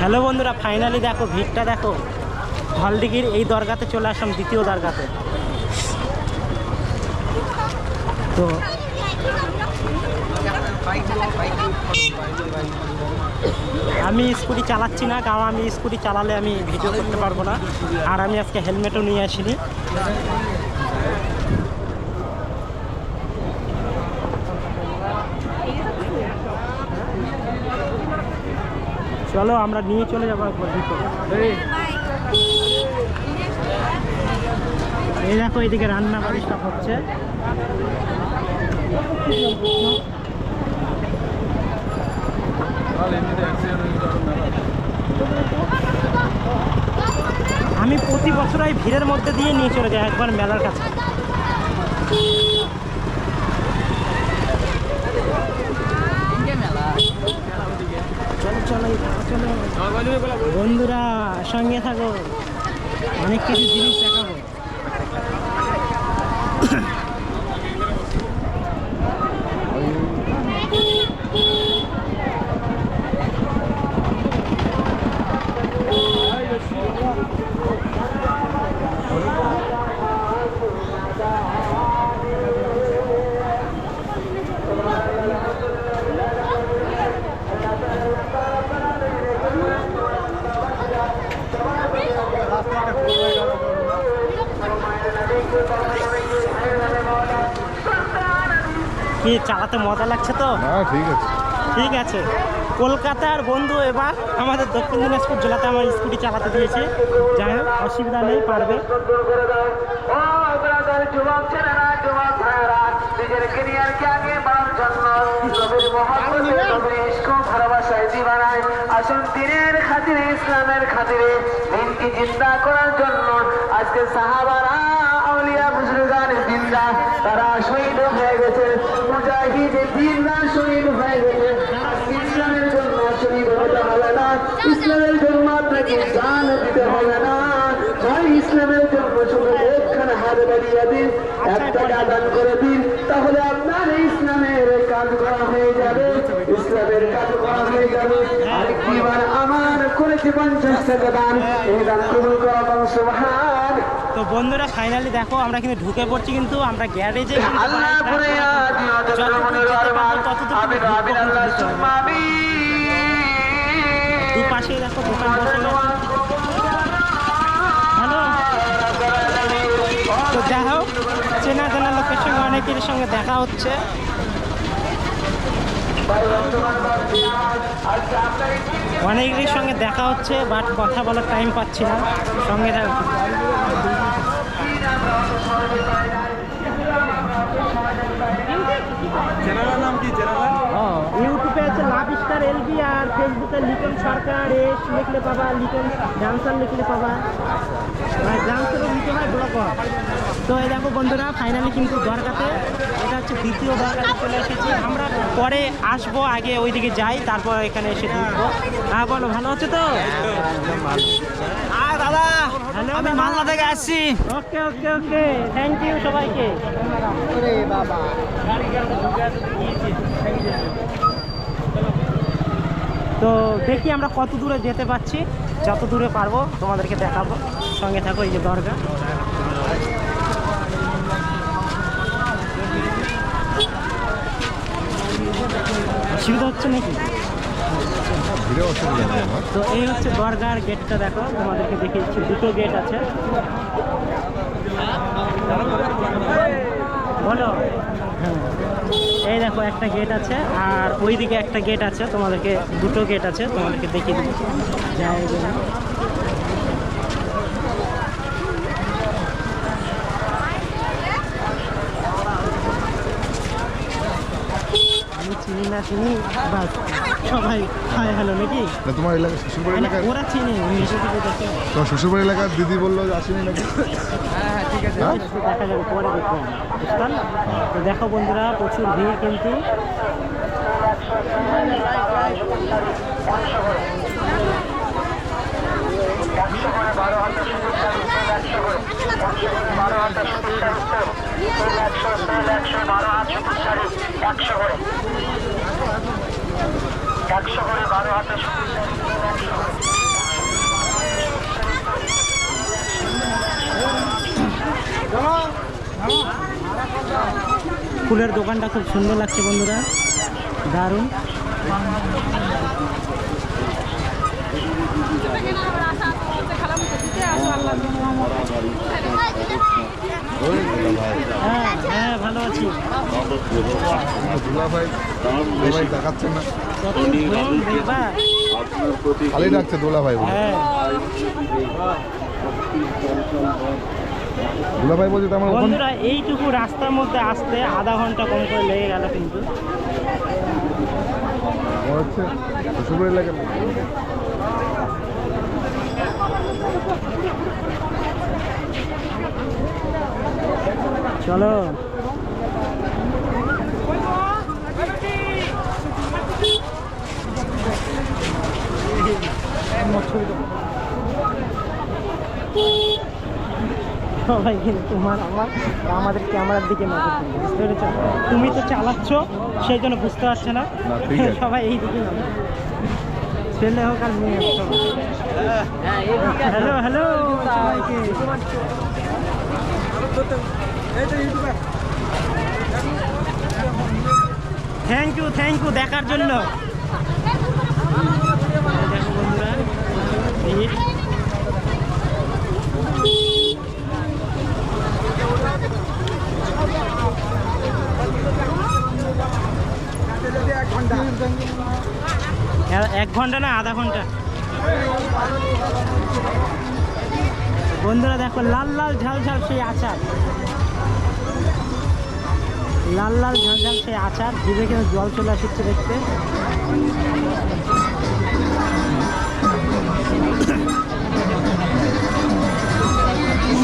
Hello বন্ধুরা finally দেখো, ভিড়টা দেখো। হলদিগির এই দরগাতে চলে আসলাম, দ্বিতীয় দরগাতে। তো আমি স্কুটি চালাচ্ছি না কারণ আমি স্কুটি চালালে আমি ভিডিও করতে পারব না। আর আমি আজকে হেলমেটও নিয়ে আসিনি। চলো, আমরা নিয়ে চলে যাব একবার ভিতরে। এই দেখো, এদিকে রান্না বাড়ি সব হচ্ছে। আমি প্রতি বছর ভিড়ের মধ্যে দিয়ে নিয়ে চলে যাই, একবার মেলার কাছে। বন্ধুরা সঙ্গে থাকো। অনেক কিছু জিনিস দেখাবো কি চালাতে মজা লাগছে তো? হ্যাঁ ঠিক আছে। ঠিক আছে। কলকাতার বন্ধু এবার আমাদের দক্ষিণ দিনাজপুর জেলাতে আমার স্কুটি চালাতে দিয়েছে। যাই হোক অসুবিধা নেই পারবে। আসুন দিনের খাতিরে ইসলামের খাতিরে দিনকে জিন্দা করার জন্য আজকে সাহাবারা আউলিয়া বুজুর্গান জিন্দা, তারা শহীদ হয়ে গেছে। মুজাহিদ জিন্দা শহীদ হয়ে গেছে। ইসলামের জন্য শহীদ হতে হবে না। ইসলামের জন্য আপনাকে জান দিতে হবে না। ভাই, ইসলামের জন্য শুধু একখানে হাত বাড়িয়ে দিন, এক টাকা দান করে দিন, তাহলে আপনার ইসলামের কাজ করা হয়ে যাবে। ইসলামের কাজ করা হয়ে যাবে। আর কিবার আমার করেছে পঞ্চাশ টাকা দান। এই দান কবুল করা সুবহান তো বন্ধুরা ফাইনালি দেখো আমরা কিন্তু ঢুকে পড়ছি কিন্তু আমরা গ্যারেজে দুপাশে দেখো দোকান বসে হ্যালো? তো যাই হোক চেনা জানা লোকের সঙ্গে অনেকের সঙ্গে দেখা হচ্ছে। অনেকের সঙ্গে দেখা হচ্ছে বাট কথা বলার টাইম পাচ্ছি না। সঙ্গে থাক চ্যানেলের নাম কি চ্যানেলের ইউটিউবে আছে লাভ স্টার এলবি ফেসবুকে লিটন সরকার এস লিখলে পাবা লিটন ডান্সার লিখলে পাবা। আর ডান্সারও লিখতে হয় ব্লগ তো এই দেখো বন্ধুরা ফাইনালি কিন্তু দরগাতে এটা হচ্ছে দ্বিতীয় দরগাতে চলে এসেছি। আমরা পরে আসব আগে ওইদিকে যাই তারপর এখানে এসে ঢুকবো হ্যাঁ বলো ভালো আছে তো? দাদা আমি মালদা থেকে আসছি। ওকে ওকে ওকে। থ্যাংক ইউ সবাইকে। তো দেখি আমরা কত দূরে যেতে পারছি। যত দূরে পারব তোমাদেরকে দেখাবো। সঙ্গে থাকো এই যে দরগা। অসুবিধা হচ্ছে নাকি? তো এই হচ্ছে দরগার গেটটা দেখো তোমাদেরকে দেখিয়ে দিচ্ছি। দুটো গেট আছে। বলো। এই দেখো, একটা গেট আছে, আর ওইদিকে একটা গেট আছে, তোমাদেরকে দুটো গেট আছে, তোমাদেরকে দেখিয়ে দিচ্ছি যাই আমি চিনি না চিনি বাস সবাই হাই হ্যালো নাকি? না তোমার এলাকা শ্বশুরবাড়ি মানে এলাকার? ওরা চিনে তোমার শ্বশুরবাড়ি এলাকার দিদি বলল আসেনি নাকি? হ্যাঁ ঠিক আছে হ্যাঁ? একটু দেখা যাবে পরে দেখব বুঝলাম? তো দেখো বন্ধুরা প্রচুর ভিড় কিন্তু। একশো একশো বারো শাড়ি একশো করে একশো করে বারো ফুলের দোকানটা খুব সুন্দর লাগছে বন্ধুরা দারুণ আল্লাহ হ্যাঁ হ্যাঁ ভালো আছি। না দোলা ভাই আমার বন্ধুরা এইটুকু রাস্তার মধ্যে আসতে আধা ঘণ্টা কম করে লেগে গেল কিন্তু এলাকার চলো। সবাই কিন্তু তোমার আমার আমাদের ক্যামেরার দিকে নজর দিবে বুঝতে পেরেছ? তুমি তো চালাচ্ছ সেই জন্য বুঝতে পারছে না। সবাই এই দিকে নজর ছেলে হোক আর মেয়ে হোক হ্যালো হ্যালো সবাইকে। থ্যাংক ইউ থ্যাংক ইউ দেখার জন্য। দেখো এক ঘণ্টা না, আধা ঘণ্টা। বন্ধুরা দেখো, লাল লাল ঝাল ঝাল সেই আচার। লাল লাল ঝাল ঝাল সেই আচার জিভে কিন্তু জল চলে আসছে দেখতে?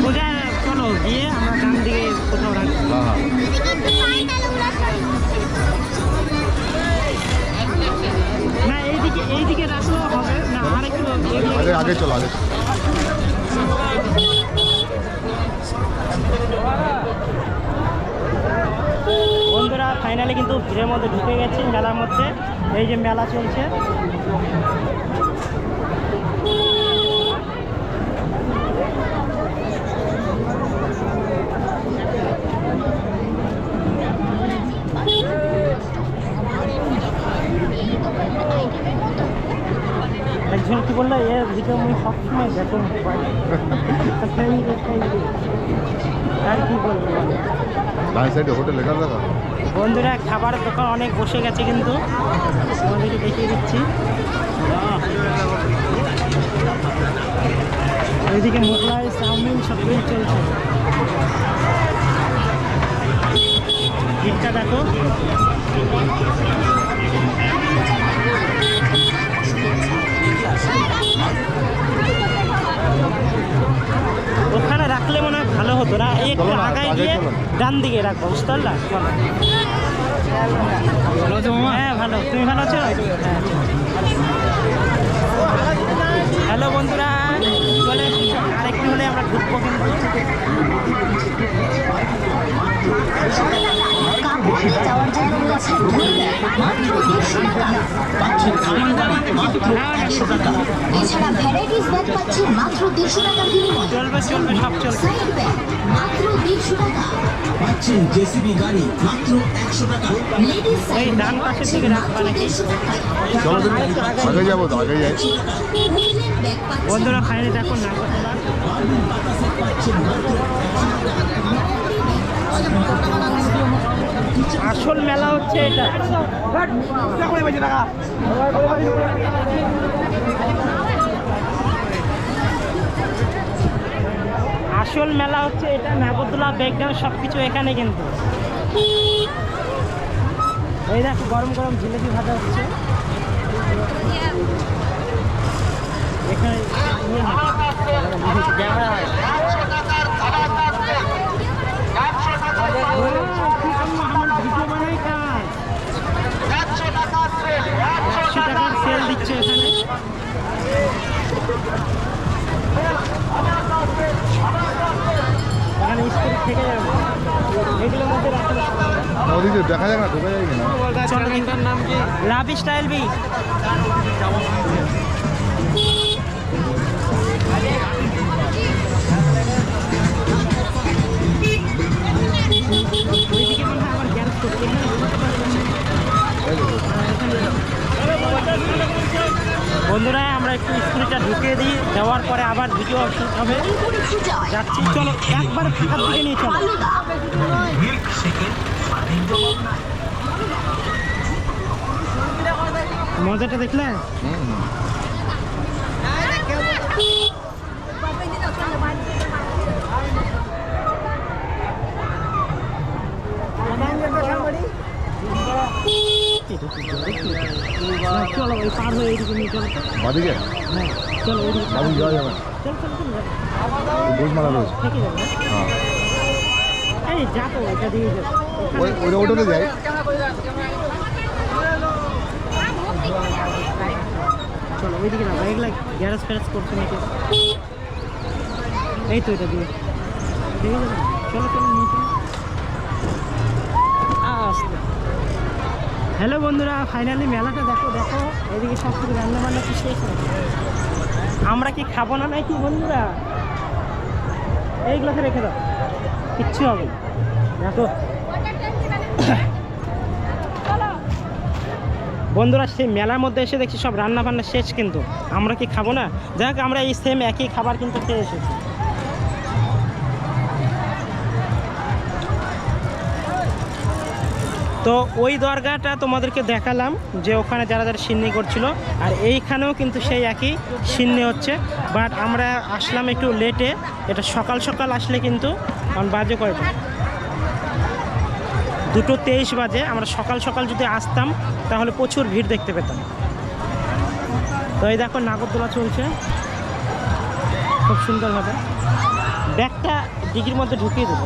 সোজা চলো গিয়ে আমরা ডান দিকে কোথাও রাখি। না এইদিকে এইদিকে রাখলেও হবে। না আরেকটু আগে আগে চলো আগে। কিন্তু ভিড়ের মধ্যে ঢুকে গেছি মেলার মধ্যে। এই যে মেলা চলছে। একজন কি বলল এর ভিডিও আমি সবসময় দেখো থ্যাংক ইউ থ্যাংক ইউ আর কি বলব ডান সাইডে হোটেল লেখা দেখা? বন্ধুরা খাবার দোকান অনেক বসে গেছে কিন্তু। দেখিয়ে দিচ্ছি। ওইদিকে মোগলাই চাউমিন সব কিছু চলছে। ডান দিকে রাখব বুঝতে পারলা? হ্যাঁ ভালো। তুমি ভালো আছো? হ্যাঁ হ্যালো বন্ধুরা চলে আরেকটু হলে আমরা ঢুকবো এছাড়া ভ্যারাইটিস ব্যাগ পাচ্ছেন মাত্র দেড়শো টাকার বিনিময়ে। চলবে চলবে সব চলবে। মাত্র দেড়শো টাকা। পাচ্ছেন জেসিবি গাড়ি মাত্র একশো টাকা। এই ডান পাশের দিকে রাখবা নাকি? দেড়শো টাকা। চলো তুমি আগে যাব আগে যাই। উইলের ব্যাগ পাচ্ছেন বন্ধুরা ফাইনালি দেখো না আসল মেলা হচ্ছে এটা। আসল মেলা হচ্ছে এটা নাগরদোলা ব্যাকগ্রাউন্ড সব কিছু এখানে কিন্তু এই দেখো গরম গরম জিলেপি ভাজা হচ্ছে এখানে ইয়ে ক্যামেরা হয় আমার ভিডিও বানাই কাজ একশো টাকার সেল দিচ্ছে এখানে এখানে স্কুল থেকে যাবে এগুলোর মধ্যে রাখলে না, ওদিকে দেখা যাক না ঢোকা যায় কিনা? নাম কি? Love style B. যাচ্ছি। চলো একবার ফাঁকার দিকে নিয়ে চলো। মজাটা দেখলে? চলো ওই পার হয়ে এইদিকে নিয়ে চলো। বাদিকে? হ্যাঁ চলো ওইদিকে যাওয়া যাবে থেকে? হ্যাঁ। ওই ওটাতে যাই চলো ওইদিকে না এগুলা গ্যারেজ ফ্যারেজ করছে নাকি? এই তো এটা দিয়ে। দেখে যাবে চলো চলো নিয়ে চলো। হ্যালো বন্ধুরা ফাইনালি মেলাটা দেখো দেখো। এদিকে সব কিছু রান্না বান্না কি শেষ নাকি? আমরা কি খাব না নাকি বন্ধুরা? এইগুলোকে রেখে দাও। কিচ্ছু হবে। দেখো। বন্ধুরা, সেই মেলার মধ্যে এসে দেখছি সব রান্না বান্না শেষ কিন্তু। আমরা কি খাব না? যাই হোক, আমরা এই সেম একই খাবার কিন্তু খেয়ে এসেছি। তো ওই দরগাটা তোমাদেরকে দেখালাম যে ওখানে যারা যারা সিন্নি করছিল, আর এইখানেও কিন্তু সেই একই সিন্নি হচ্ছে। বাট আমরা আসলাম একটু লেটে এটা সকাল সকাল আসলে কিন্তু বাজে কয়টা? দুটো তেইশ বাজে, আমরা সকাল সকাল যদি আসতাম, তাহলে প্রচুর ভিড় দেখতে পেতাম। তো এই দেখো নাগরদোলা চলছে। খুব সুন্দরভাবে। ব্যাগটা ডিগির মধ্যে ঢুকিয়ে দেবো